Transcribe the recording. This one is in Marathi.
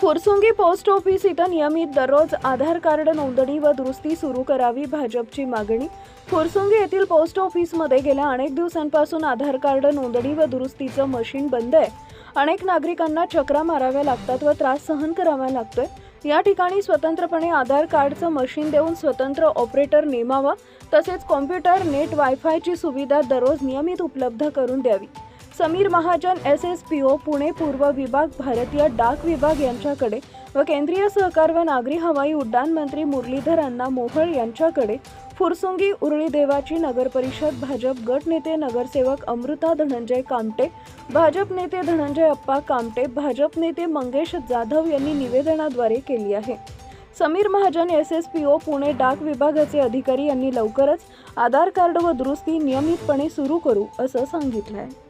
फुरसुंगी पोस्ट ऑफिस इथं नियमित दररोज आधार कार्ड नोंदणी व दुरुस्ती सुरू करावी भाजपची मागणी. फुरसुंगी येथील पोस्ट ऑफिसमध्ये गेल्या अनेक दिवसांपासून आधार कार्ड नोंदणी व दुरुस्तीचं मशीन बंद आहे. अनेक नागरिकांना चक्रा माराव्या लागतात व त्रास सहन करावा लागतोय. या ठिकाणी स्वतंत्रपणे आधार कार्डचं मशीन देऊन स्वतंत्र ऑपरेटर नेमावा तसेच कॉम्प्युटर नेट वायफायची सुविधा दररोज नियमित उपलब्ध करून द्यावी. Sameer Mahajan S S P O Pune पूर्व विभाग भारतीय डाक विभाग यांच्याकडे व केंद्रीय सहकार व नागरी हवाई उड्डाण मंत्री मुरलीधर अण्णा मोहोळ यांच्याकडे फुरसुंगी उरळी देवाची नगरपरिषद भाजप गट नेते नगरसेवक अमृता धनंजय कामटे भाजप नेते धनंजय अप्पा कामटे भाजप नेते मंगेश जाधव यांनी निवेदनाद्वारे केली आहे. Sameer Mahajan S S P O Pune डाक विभागाचे अधिकारी यांनी लवकरच आधार कार्ड व दुरुस्ती नियमितपणे सुरू करू असं सांगितलं आहे